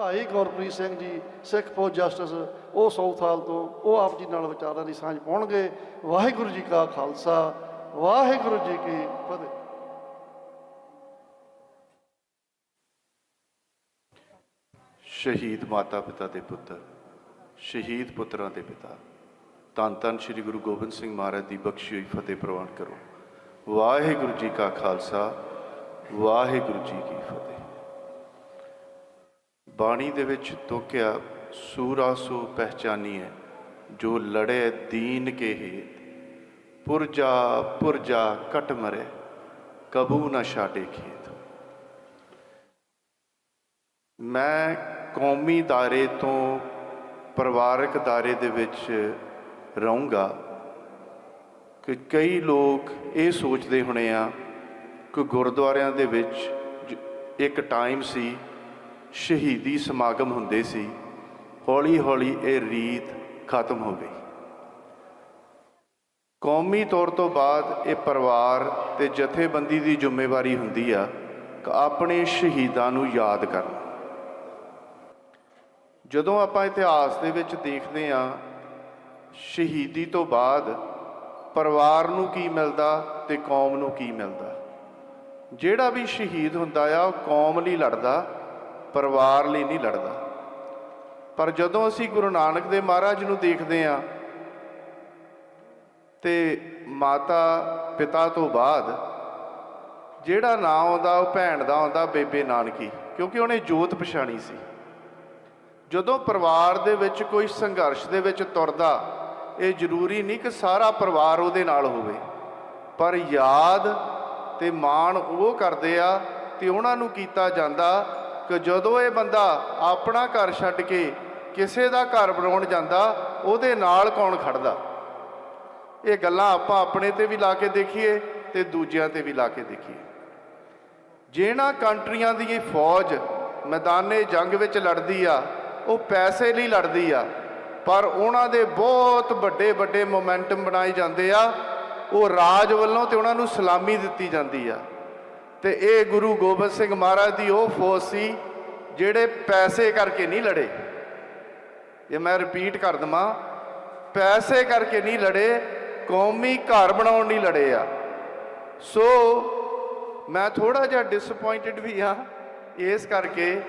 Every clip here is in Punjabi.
ਭਾਈ ਗੁਰਪ੍ਰੀਤ ਸਿੰਘ ਜੀ, ਸਿੱਖ ਫੌਜ ਜਸਟਿਸ, ਉਹ ਸਾਊਥ ਹਾਲ ਤੋਂ ਉਹ ਆਪ ਜੀ ਨਾਲ ਵਿਚਾਰਾਂ ਦੀ ਸਾਂਝ ਪਾਉਣਗੇ। ਵਾਹਿਗੁਰੂ ਜੀ ਕਾ ਖਾਲਸਾ, ਵਾਹਿਗੁਰੂ ਜੀ ਕੀ ਫਤਿਹ। ਸ਼ਹੀਦ ਮਾਤਾ ਪਿਤਾ ਦੇ ਪੁੱਤਰ, ਸ਼ਹੀਦ ਪੁੱਤਰਾਂ ਦੇ ਪਿਤਾ ਧੰਨ ਧੰਨ ਸ੍ਰੀ ਗੁਰੂ ਗੋਬਿੰਦ ਸਿੰਘ ਮਹਾਰਾਜ ਦੀ ਬਖਸ਼ੀ ਹੋਈ ਫਤਿਹ ਪ੍ਰਵਾਨ ਕਰੋ। ਵਾਹਿਗੁਰੂ ਜੀ ਕਾ ਖਾਲਸਾ, ਵਾਹਿਗੁਰੂ ਜੀ ਕੀ ਫਤਿਹ। ਬਾਣੀ ਦੇ ਵਿੱਚ ਤੋਕਿਆ, ਸੂਰਾ ਸੋ ਪਹਿਚਾਨੀਐ ਜੋ ਲੜੇ ਦੀਨ ਕੇ ਹੇਤ। ਪੁਰਜਾ ਪੁਰਜਾ ਕਟ ਮਰੇ, ਕਬੂ ਨਾ ਛਾੜੇ ਖੇਤ। ਮੈਂ ਕੌਮੀ ਦਾਇਰੇ ਤੋਂ ਪਰਿਵਾਰਕ ਦਾਇਰੇ ਦੇ ਵਿੱਚ ਰਹੂੰਗਾ ਕਿ ਕਈ ਲੋਕ ਇਹ ਸੋਚਦੇ ਹੋਣੇ ਆ ਕਿ ਗੁਰਦੁਆਰਿਆਂ ਦੇ ਵਿੱਚ ਇੱਕ ਟਾਈਮ ਸੀ ਸ਼ਹੀਦੀ ਸਮਾਗਮ ਹੁੰਦੇ ਸੀ ਹੌਲੀ ਹੌਲੀ ਇਹ ਰੀਤ ਖਤਮ ਹੋ ਗਈ। ਕੌਮੀ ਤੌਰ ਤੋਂ ਬਾਅਦ ਇਹ ਪਰਿਵਾਰ ਤੇ ਜਥੇਬੰਦੀ ਦੀ ਜ਼ਿੰਮੇਵਾਰੀ ਹੁੰਦੀ ਆ ਕਿ ਆਪਣੇ ਸ਼ਹੀਦਾਂ ਨੂੰ ਯਾਦ ਕਰਨ। ਜਦੋਂ ਆਪਾਂ ਇਤਿਹਾਸ ਦੇ ਵਿੱਚ ਦੇਖਦੇ ਆ ਸ਼ਹੀਦੀ ਤੋਂ ਬਾਅਦ ਪਰਿਵਾਰ ਨੂੰ ਕੀ ਮਿਲਦਾ ਤੇ ਕੌਮ ਨੂੰ ਕੀ ਮਿਲਦਾ। ਜਿਹੜਾ ਵੀ ਸ਼ਹੀਦ ਹੁੰਦਾ ਆ, ਉਹ ਕੌਮ ਲਈ ਲੜਦਾ ਪਰਿਵਾਰ ਲਈ ਨਹੀਂ ਲੜਦਾ। ਪਰ ਜਦੋਂ ਅਸੀਂ ਗੁਰੂ ਨਾਨਕ ਦੇ ਮਹਾਰਾਜ ਨੂੰ ਦੇਖਦੇ ਆ ਤੇ ਮਾਤਾ ਪਿਤਾ ਤੋਂ ਬਾਅਦ ਜਿਹੜਾ ਨਾਂ ਆਉਂਦਾ, ਉਹ ਭੈਣ ਦਾ ਆਉਂਦਾ ਬੇਬੇ ਨਾਨਕੀ, ਕਿਉਂਕਿ ਉਹਨੇ ਜੋਤ ਪਛਾਣੀ ਸੀ। ਜਦੋਂ ਪਰਿਵਾਰ ਦੇ ਵਿੱਚ ਕੋਈ ਸੰਘਰਸ਼ ਦੇ ਵਿੱਚ ਤੁਰਦਾ, ਇਹ ਜ਼ਰੂਰੀ ਨਹੀਂ ਕਿ ਸਾਰਾ ਪਰਿਵਾਰ ਉਹਦੇ ਨਾਲ ਹੋਵੇ। ਪਰ ਯਾਦ ਤੇ ਮਾਣ ਉਹ ਕਰਦੇ ਆ ਤੇ ਉਹਨਾਂ ਨੂੰ ਕੀਤਾ ਜਾਂਦਾ ਕਿ ਜਦੋਂ ਇਹ ਬੰਦਾ ਆਪਣਾ ਘਰ ਛੱਡ ਕੇ ਕਿਸੇ ਦਾ ਘਰ ਬਣਾਉਣ ਜਾਂਦਾ, ਉਹਦੇ ਨਾਲ ਕੌਣ ਖੜਦਾ? ਇਹ ਗੱਲਾਂ ਆਪਾਂ ਆਪਣੇ ਤੇ ਵੀ ਲਾ ਕੇ ਦੇਖੀਏ ਤੇ ਦੂਜਿਆਂ ਤੇ ਵੀ ਲਾ ਕੇ ਦੇਖੀਏ। ਜਿਹਨਾਂ ਕੰਟਰੀਆਂ ਦੀ ਇਹ ਫੌਜ ਮੈਦਾਨੇ ਜੰਗ ਵਿੱਚ ਲੜਦੀ ਆ, ਉਹ ਪੈਸੇ ਲਈ ਲੜਦੀ ਆ, ਪਰ ਉਹਨਾਂ ਦੇ ਬਹੁਤ ਵੱਡੇ ਵੱਡੇ ਮੋਮੈਂਟਮ ਬਣਾਏ ਜਾਂਦੇ ਆ, ਉਹ ਰਾਜ ਵੱਲੋਂ ਤੇ ਉਹਨਾਂ ਨੂੰ ਸਲਾਮੀ ਦਿੱਤੀ ਜਾਂਦੀ ਆ। ਤੇ ਇਹ ਗੁਰੂ ਗੋਬਿੰਦ ਸਿੰਘ ਮਹਾਰਾਜ ਦੀ ਉਹ ਫੌਜ ਸੀ ਜਿਹੜੇ ਪੈਸੇ ਕਰਕੇ ਨਹੀਂ ਲੜੇ। ਇਹ ਮੈਂ ਰਿਪੀਟ ਕਰ ਦਵਾਂ, ਪੈਸੇ ਕਰਕੇ ਨਹੀਂ ਲੜੇ, ਕੌਮੀ ਘਰ ਬਣਾਉਣ ਲਈ ਲੜੇ ਆ। ਸੋ ਮੈਂ ਥੋੜਾ ਜਿਹਾ ਡਿਸਪਾਇੰਟਡ ਵੀ ਆ ਇਸ ਕਰਕੇ,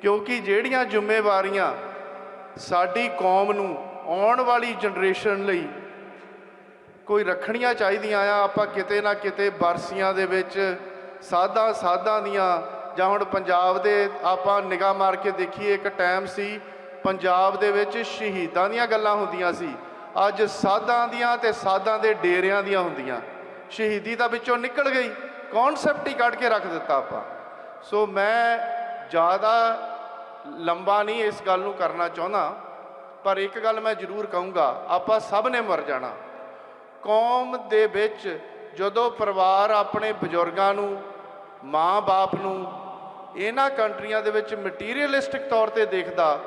ਕਿਉਂਕਿ ਜਿਹੜੀਆਂ ਜ਼ਿੰਮੇਵਾਰੀਆਂ ਸਾਡੀ ਕੌਮ ਨੂੰ ਆਉਣ ਵਾਲੀ ਜਨਰੇਸ਼ਨ ਲਈ ਕੋਈ ਰੱਖਣੀਆਂ ਚਾਹੀਦੀਆਂ ਆ, ਆਪਾਂ ਕਿਤੇ ਨਾ ਕਿਤੇ ਬਰਸੀਆਂ ਦੇ ਵਿੱਚ ਸਾਧਾਂ ਸਾਧਾਂ ਦੀਆਂ ਜਾਂ ਹੁਣ ਪੰਜਾਬ ਦੇ ਆਪਾਂ ਨਿਗਾਹ ਮਾਰ ਕੇ ਦੇਖੀਏ, ਇੱਕ ਟਾਈਮ ਸੀ ਪੰਜਾਬ ਦੇ ਵਿੱਚ ਸ਼ਹੀਦਾਂ ਦੀਆਂ ਗੱਲਾਂ ਹੁੰਦੀਆਂ ਸੀ। ਅੱਜ ਸਾਧਾਂ ਦੀਆਂ ਤੇ ਸਾਧਾਂ ਦੇ ਡੇਰਿਆਂ ਦੀਆਂ ਹੁੰਦੀਆਂ। ਸ਼ਹੀਦੀ ਤਾਂ ਵਿੱਚੋਂ ਨਿਕਲ ਗਈ ਕਨਸੈਪਟ ਹੀ ਕੱਢ ਕੇ ਰੱਖ ਦਿੱਤਾ ਆਪਾਂ। ਸੋ ਮੈਂ ਜ਼ਿਆਦਾ ਲੰਬਾ ਨਹੀਂ ਇਸ ਗੱਲ ਨੂੰ ਕਰਨਾ ਚਾਹੁੰਦਾ, ਪਰ ਇੱਕ ਗੱਲ ਮੈਂ ਜ਼ਰੂਰ ਕਹੂੰਗਾ, ਆਪਾਂ ਸਭ ਨੇ ਮਰ ਜਾਣਾ। ਕੌਮ ਦੇ ਵਿੱਚ ਜਦੋਂ ਪਰਿਵਾਰ ਆਪਣੇ ਬਜ਼ੁਰਗਾਂ ਨੂੰ ਮਾਂ-ਬਾਪ ਨੂੰ ਇਹਨਾਂ ਕੰਟਰੀਆਂ ਦੇ ਵਿੱਚ ਮਟੀਰੀਅਲਿਸਟਿਕ ਤੌਰ ਤੇ ਦੇਖਦਾ,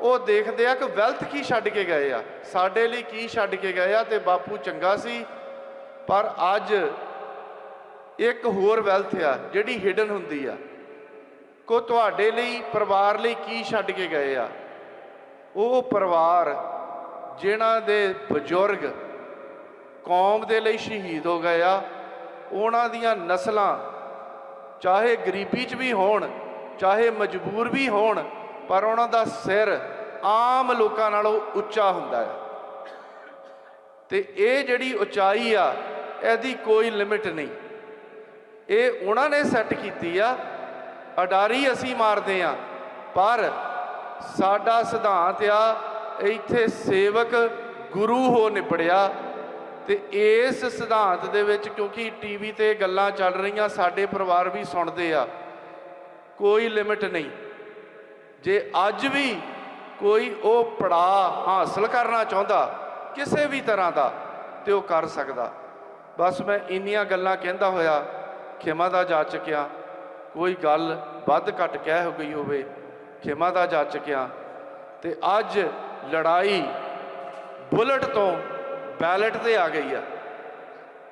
ਉਹ ਦੇਖਦੇ ਆ ਕਿ ਵੈਲਥ ਕੀ ਛੱਡ ਕੇ ਗਏ ਆ, ਸਾਡੇ ਲਈ ਕੀ ਛੱਡ ਕੇ ਗਏ ਆ ਤੇ ਬਾਪੂ ਚੰਗਾ ਸੀ, ਪਰ ਅੱਜ ਇੱਕ ਹੋਰ ਵੈਲਥ ਆ ਜਿਹੜੀ ਹਿਡਨ ਹੁੰਦੀ ਆ। ਕੋ ਤੁਹਾਡੇ ਲਈ, ਪਰਿਵਾਰ ਲਈ ਕੀ ਛੱਡ ਕੇ ਗਏ ਆ? ਉਹ ਪਰਿਵਾਰ ਜਿਨ੍ਹਾਂ ਦੇ ਬਜ਼ੁਰਗ ਕੌਮ ਦੇ ਲਈ ਸ਼ਹੀਦ ਹੋ ਗਏ ਆ, ਉਹਨਾਂ ਦੀਆਂ ਨਸਲਾਂ ਚਾਹੇ ਗਰੀਬੀ 'ਚ ਵੀ ਹੋਣ, ਚਾਹੇ ਮਜਬੂਰ ਵੀ ਹੋਣ, ਪਰ ਉਹਨਾਂ ਦਾ ਸਿਰ ਆਮ ਲੋਕਾਂ ਨਾਲੋਂ ਉੱਚਾ ਹੁੰਦਾ ਹੈ। ਤੇ ਇਹ ਜਿਹੜੀ ਉਚਾਈ ਆ, ਇਹਦੀ ਕੋਈ ਲਿਮਿਟ ਨਹੀਂ। ਇਹ ਉਹਨਾਂ ਨੇ ਸੈੱਟ ਕੀਤੀ ਆ, ਅਡਾਰੀ ਅਸੀਂ ਮਾਰਦੇ ਆ ਪਰ ਸਾਡਾ ਸਿਧਾਂਤ ਆ, ਇੱਥੇ ਸੇਵਕ ਗੁਰੂ ਹੋ ਨਿਬੜਿਆ ਤੇ ਇਸ ਸਿਧਾਂਤ ਦੇ ਵਿੱਚ ਕਿਉਂਕਿ ਟੀਵੀ ਤੇ ਗੱਲਾਂ ਚੱਲ ਰਹੀਆਂ, ਸਾਡੇ ਪਰਿਵਾਰ ਵੀ ਸੁਣਦੇ ਆ। ਕੋਈ ਲਿਮਿਟ ਨਹੀਂ। ਜੇ ਅੱਜ ਵੀ ਕੋਈ ਉਹ ਪੜਾ ਹਾਸਲ ਕਰਨਾ ਚਾਹੁੰਦਾ, ਕਿਸੇ ਵੀ ਤਰ੍ਹਾਂ ਦਾ, ਤੇ ਉਹ ਕਰ ਸਕਦਾ। ਬਸ ਮੈਂ ਇੰਨੀਆਂ ਗੱਲਾਂ ਕਹਿੰਦਾ ਹੋਇਆ, ਖਿਮਾ ਦਾ ਜਾ ਚੁੱਕਿਆ। ਕੋਈ ਗੱਲ ਵੱਧ ਘੱਟ ਕਹਿ ਹੋ ਗਈ ਹੋਵੇ, ਖਿਮਾ ਦਾ ਜਾ ਚੁੱਕਿਆ। ਤੇ ਅੱਜ ਲੜਾਈ ਬੁਲਟ ਤੋਂ ਬੈਲਟ ਤੇ ਆ ਗਈ ਆ।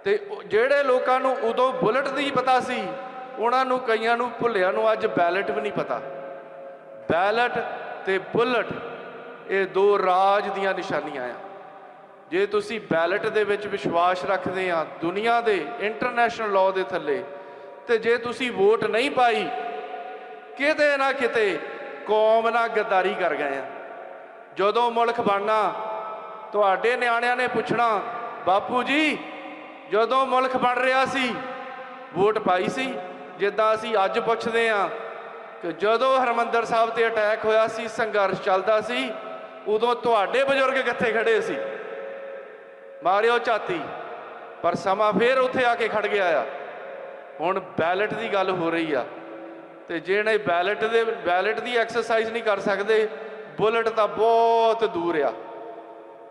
ਤੇ ਜਿਹੜੇ ਲੋਕਾਂ ਨੂੰ ਉਦੋਂ ਬੁਲਟ ਦੀ ਪਤਾ ਸੀ, ਉਹਨਾਂ ਨੂੰ ਕਈਆਂ ਨੂੰ ਭੁੱਲਿਆਂ ਨੂੰ ਅੱਜ ਬੈਲਟ ਵੀ ਨਹੀਂ ਪਤਾ। ਬੈਲਟ ਤੇ ਬੁਲਟ, ਇਹ ਦੋ ਰਾਜ ਦੀਆਂ ਨਿਸ਼ਾਨੀਆਂ ਆ। ਜੇ ਤੁਸੀਂ ਬੈਲਟ ਦੇ ਵਿੱਚ ਵਿਸ਼ਵਾਸ ਰੱਖਦੇ ਆ ਦੁਨੀਆ ਦੇ ਇੰਟਰਨੈਸ਼ਨਲ ਲਾਅ ਦੇ ਥੱਲੇ, ਤੇ ਜੇ ਤੁਸੀਂ ਵੋਟ ਨਹੀਂ ਪਾਈ, ਕਿਤੇ ਨਾ ਕਿਤੇ ਕੌਮ ਨਾਲ ਗੱਦਾਰੀ ਕਰ ਗਏ ਆ। ਜਦੋਂ ਮੁਲਕ ਬਣਨਾ ਤੁਹਾਡੇ ਨਿਆਣਿਆਂ ਨੇ ਪੁੱਛਣਾ, ਬਾਪੂ ਜੀ, ਜਦੋਂ ਮੁਲਕ ਬਣ ਰਿਹਾ ਸੀ, ਵੋਟ ਪਾਈ ਸੀ? ਜਿੱਦਾਂ ਅਸੀਂ ਅੱਜ ਪੁੱਛਦੇ ਆ ਕਿ ਜਦੋਂ ਹਰਮੰਦਰ ਸਾਹਿਬ ਤੇ ਅਟੈਕ ਹੋਇਆ ਸੀ, ਸੰਘਰਸ਼ ਚੱਲਦਾ ਸੀ, ਉਦੋਂ ਤੁਹਾਡੇ ਬਜ਼ੁਰਗ ਕਿੱਥੇ ਖੜੇ ਸੀ? ਮਾਰਿਓ ਝਾਤੀ, ਪਰ ਸਮਾਂ ਫੇਰ ਉੱਥੇ ਆ ਕੇ ਖੜ ਗਿਆ ਆ। ਹੁਣ ਬੈਲਟ ਦੀ ਗੱਲ ਹੋ ਰਹੀ ਆ ਤੇ ਜਿਹੜੇ ਬੈਲਟ ਦੇ, ਬੈਲਟ ਦੀ ਐਕਸਰਸਾਈਜ਼ ਨਹੀਂ ਕਰ ਸਕਦੇ, ਬੁਲਟ ਤਾਂ ਬਹੁਤ ਦੂਰ ਆ।